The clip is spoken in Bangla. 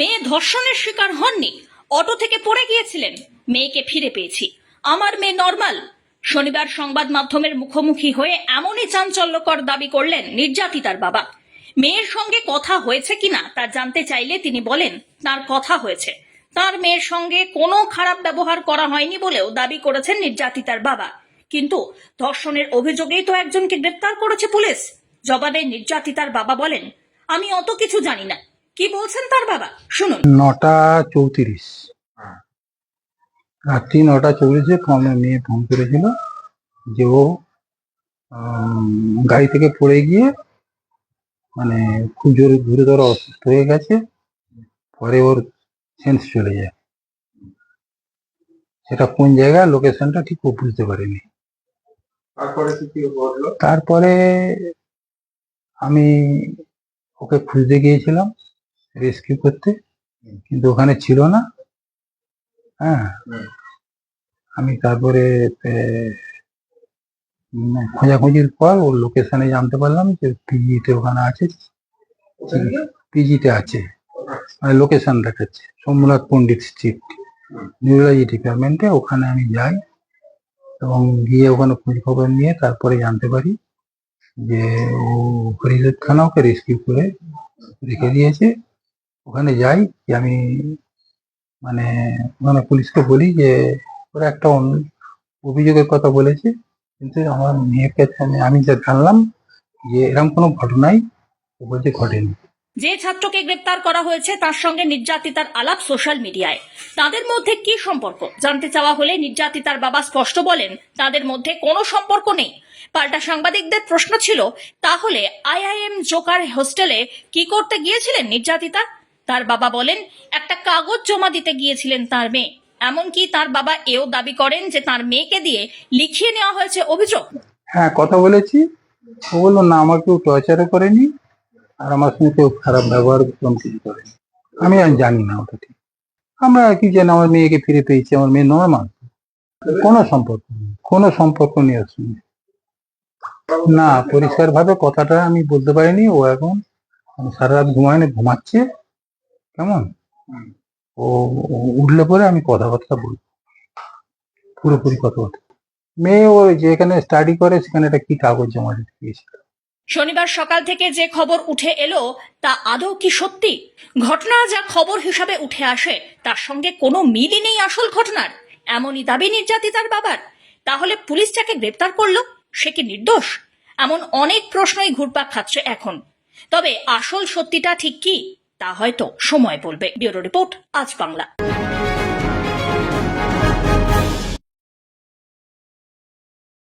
মেয়ে ধর্ষণের শিকার হননি। অটো থেকে পড়ে গিয়েছিলেন। মেয়েকে ফিরে পেয়েছি। আমার মেয়ে নর্মাল। শনিবার সংবাদ মাধ্যমের মুখোমুখি হয়ে এমনই চাঞ্চল্যকর দাবি করলেন নির্যাতিতার বাবা। মেয়ের সঙ্গে কথা হয়েছে কিনা তা জানতে চাইলে তিনি বলেন, তার কথা হয়েছে। তার মেয়ের সঙ্গে কোনো খারাপ ব্যবহার করা হয়নি বলেও দাবি করেছেন নির্যাতিতার বাবা। কিন্তু ধর্ষণের অভিযোগেই তো একজনকে গ্রেপ্তার করেছে পুলিশ। জবাবে নির্যাতিতার বাবা বলেন, আমি অত কিছু জানি না। কি বলছেন তার বাবা? শুনুন। নটা চৌত্রিশ। রাত্রি নটা চৌত্রিশে আমার মেয়ে ফোন করেছিল যে ও গাড়ি থেকে পড়ে গিয়ে মানে খুব জোরে গুরুতর অসুস্থ হয়ে গেছে। পরে ওর সেন্স চলে যায়। সেটা কোন জায়গা লোকেশনটা ঠিক ও বুঝতে পারেনি। তারপরে আমি ওকে খুঁজতে গিয়েছিলাম। রেস্কিউ করতে কিন্তু ওখানে ছিল না। হ্যাঁ। আমি তারপরে খোঁজাখুঁজির পর ওর লোকেশনে জানতে পারলাম যে পিজিতে ওখানে আছে পিজিতে আছে। মানে লোকেশন দেখাচ্ছে সোমনাথ পণ্ডিত স্ট্রিট নিউরোলজি ডিপার্টমেন্টে ওখানে আমি যাই এবং গিয়ে ওখানে খোঁজ খবর নিয়ে তারপরে জানতে পারি যে ও হরিদত খানা ওকে রেস্কিউ করে রেখে দিয়েছে। ওখানে যাই যে আমি মানে ওখানে পুলিশকে বলি যে, ওরা একটা অভিযোগের কথা বলেছে, কিন্তু আমার আমি আমি যা জানলাম যে এরকম কোনো ঘটনাই ও বলছে ঘটেনি। যে ছাত্রকে গ্রেপ্তার করা হয়েছে, তার সঙ্গে নির্যাতিতার আলাপ সোশ্যাল মিডিয়ায়। তাদের মধ্যে কি সম্পর্ক? জানতে চাওয়া হলে নির্যাতিতার বাবা স্পষ্ট বলেন, তাদের মধ্যে কোনো সম্পর্ক নেই। পাল্টা সাংবাদিকদের প্রশ্ন ছিল, তাহলে আইআইএম জোকার হোস্টেলে কি করতে গিয়েছিলেন নির্যাতিতা? তার বাবা বলেন, একটা কাগজ জমা দিতে গিয়েছিলেন তার মেয়ে। এমনকি তার বাবা এও দাবি করেন যে তার মেয়েকে দিয়ে লিখিয়ে নেওয়া হয়েছে অভিযোগ। হ্যাঁ কথা বলেছি। ও বলল, না, আমার কেউ টর্চারও করেনি, আর আমার সঙ্গে কেউ খারাপ ব্যবহার এরকম কিছু করেনি। আমি আর জানি না ওটা ঠিক। আমরা কি জানি, আমার মেয়েকে ফিরে পেয়েছি, আমার মেয়ে নর্মাল কোনো সম্পর্ক নেই, কোনো সম্পর্ক নেই ওর সঙ্গে। না পরিষ্কার ভাবে কথাটা আমি বলতে পারিনি। ও এখন সারা রাত ঘুমায়নি, ঘুমাচ্ছে। কেমন? ও ও উঠলে পরে আমি কথাবার্তা বলব। পুরোপুরি কথাবার্তা। মেয়ে ও যেখানে স্টাডি করে সেখানে একটা কি কাগজ জমা দিতে গিয়েছিল? শনিবার সকাল থেকে যে খবর উঠে এলো তা আদৌ কি সত্যি? ঘটনা যা খবর হিসাবে উঠে আসে তার সঙ্গে কোনো মিলই নেই আসল ঘটনার। এমনই দাবি নির্যাতিতার বাবার। তাহলে পুলিশ যাকে গ্রেপ্তার করল সে কি নির্দোষ? এমন অনেক প্রশ্নই ঘুরপাক খাচ্ছে এখন। তবে আসল সত্যিটা ঠিক কি? তা হয়তো সময় বলবে। ব্যুরো রিপোর্ট আজ বাংলা।